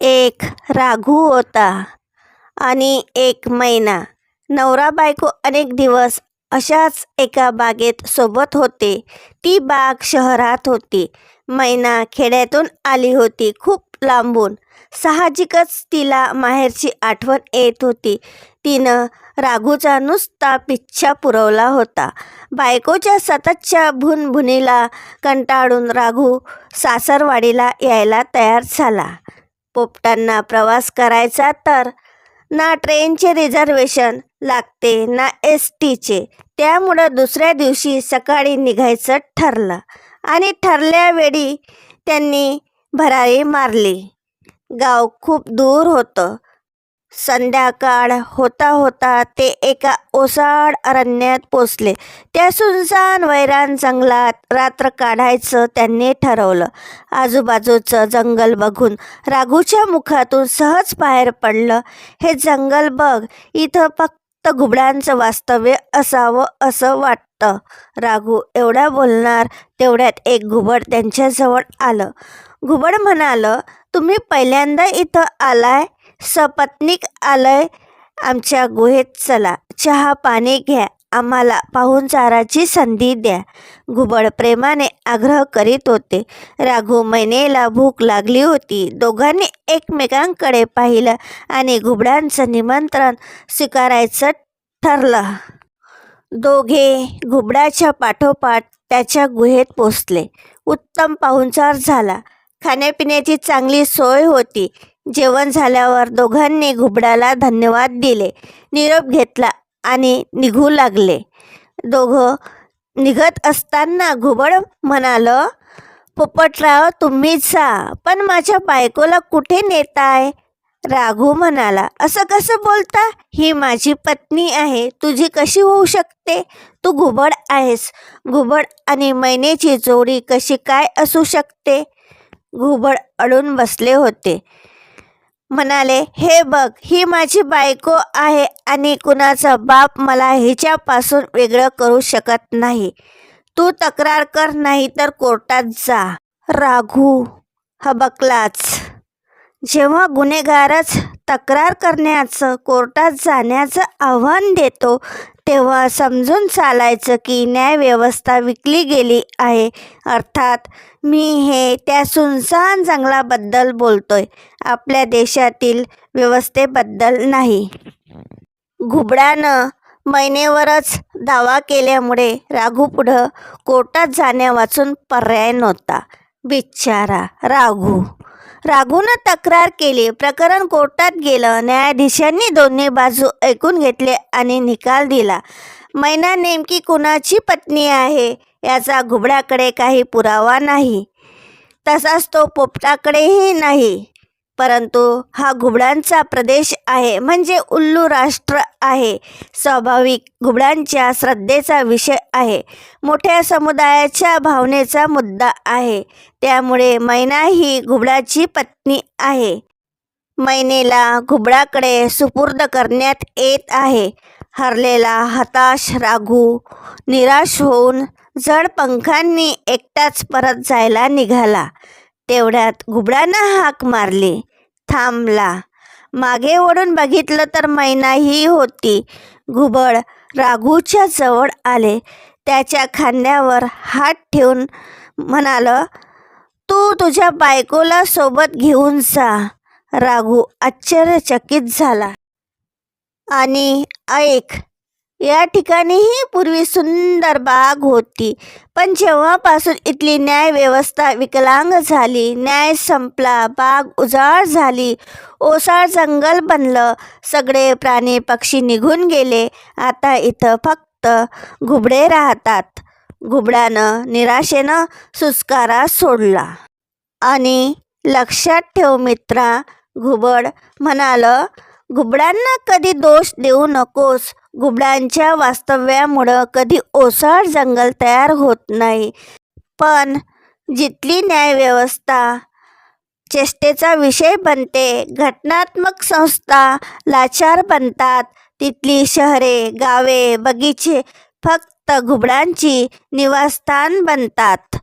एक राघू होता आणि एक मैना. नवरा बायको अनेक दिवस अशाच एका बागेत सोबत होते. ती बाग शहरात होती. मैना खेड्यातून आली होती खूप लांबून. साहजिकच तिला माहेरची आठवण येत होती. तिनं राघूचा नुसता पिच्छा पुरवला होता. बायकोच्या सततच्या भुनभुनीला कंटाळून राघू सासरवाडीला यायला तयार झाला. पोपटांना प्रवास करायचा तर ना ट्रेनचे रिझर्वेशन लागते ना एस टीचे त्यामुळं दुसऱ्या दिवशी सकाळी निघायचं ठरलं आणि ठरल्या वेळी त्यांनी भरारी मारली. गाव खूप दूर होतं. संध्याकाळ होता होता ते एका ओसाड अरण्यात पोचले. त्या सुनसान वैरान जंगलात रात्र काढायचं त्यांनी ठरवलं. आजूबाजूचं जंगल बघून राघूच्या मुखातून सहज बाहेर पडलं. हे जंगल बघ इथं फक्त घुबडांचं वास्तव्य असावं असं वाटतं राघू एवढा बोलणार तेवढ्यात एक घुबड त्यांच्याजवळ आलं. घुबड म्हणालं तुम्ही पहिल्यांदा इथं आलाय? सपत्नीक आलंय आमच्या गुहेत चला चहा पाणी घ्या आम्हाला पाहुणचाराची संधी द्या. घुबड प्रेमाने आग्रह करीत होते. राघू मैनेला भूक लागली होती. दोघांनी एकमेकांकडे पाहिलं आणि घुबडांचं निमंत्रण स्वीकारायचं ठरलं. दोघे घुबडाच्या पाठोपाठ त्याच्या गुहेत पोचले. उत्तम पाहुणचार झाला. खाण्यापिण्याची चांगली सोय होती. जेवण झाल्यावर दोघांनी घुबडाला धन्यवाद दिले. निरोप घेतला आणि निघू लागले. दोघं निघत असताना घुबड म्हणालं पोपटराव तुम्हीच जा पण माझ्या बायकोला कुठे नेताय? राघू म्हणाला असं कसं बोलता? ही माझी पत्नी आहे तुझी कशी होऊ शकते? तू घुबड आहेस. घुबड आणि मैनेची जोडी कशी काय असू शकते? घुबड अडून बसले होते. म्हणाले हे बघ ही माझी बायको आहे आणि कुणाचा बाप मला हिच्यापासून वेगळं करू शकत नाही. तू तक्रार कर नाही तर कोर्टात जा. राघू हबकलाच. जेव्हा गुन्हेगारच तक्रार करण्याचं कोर्टात जाण्याचं आव्हान देतो तेव्हा समजून चालायचं की न्यायव्यवस्था विकली गेली आहे. अर्थात मी हे त्या सुनसान जंगलाबद्दल बोलतोय. आपल्या देशातील व्यवस्थेबद्दल नाही. घुबडानं महिनेवरच दावा केल्यामुळे राघू पुढं कोर्टात जाण्यावाचून पर्याय नव्हता. बिचारा राघू! राघूनं तक्रार केली. प्रकरण कोर्टात गेलं. न्यायाधीशांनी दोन्ही बाजू ऐकून घेतले आणि निकाल दिला. मैना नेमकी कुणाची पत्नी आहे? याचा घुबडाकडे काही पुरावा नाही. तसाच तो पोपटाकडेही नाही. परंतु हा घुबडांचा प्रदेश आहे म्हणजे उल्लू राष्ट्र आहे. स्वाभाविक घुबडांच्या श्रद्धेचा विषय आहे. मोठ्या समुदायाच्या भावनेचा मुद्दा आहे. त्यामुळे मैना ही घुबडाची पत्नी आहे. मैनेला घुबडाकडे सुपूर्द करण्यात येत आहे. हरलेला हताश राघू निराश होऊन जड पंखांनी एकटाच परत जायला निघाला. तेवढ्यात घुबडानं हाक मारली. थांबला. मागे वळून बघितलं तर मैनाही होती. घुबड राघूच्या जवळ आले. त्याच्या खांद्यावर हात ठेवून म्हणालं तू तुझ्या बायकोला सोबत घेऊन जा. राघू आश्चर्यचकित झाला. आणि ऐक या ठिकाणीही पूर्वी सुंदर बाग होती. पण जेव्हापासून इथली न्यायव्यवस्था विकलांग झाली न्याय संपला बाग उजाड झाली ओसाळ जंगल बनलं सगळे प्राणी पक्षी निघून गेले आता इथं फक्त घुबडे राहतात. घुबडानं निराशेनं सुस्कारा सोडला. आणि लक्षात ठेव मित्रा घुबड म्हणालं घुबडांना कधी दोष देऊ नकोस. घुबडांच्या वास्तव्यामुळं कधी ओसाड जंगल तयार होत नाही. पण जिथली न्यायव्यवस्था चेष्टेचा विषय बनते घटनात्मक संस्था लाचार बनतात तिथली शहरे गावे बगीचे फक्त घुबडांची निवासस्थान बनतात.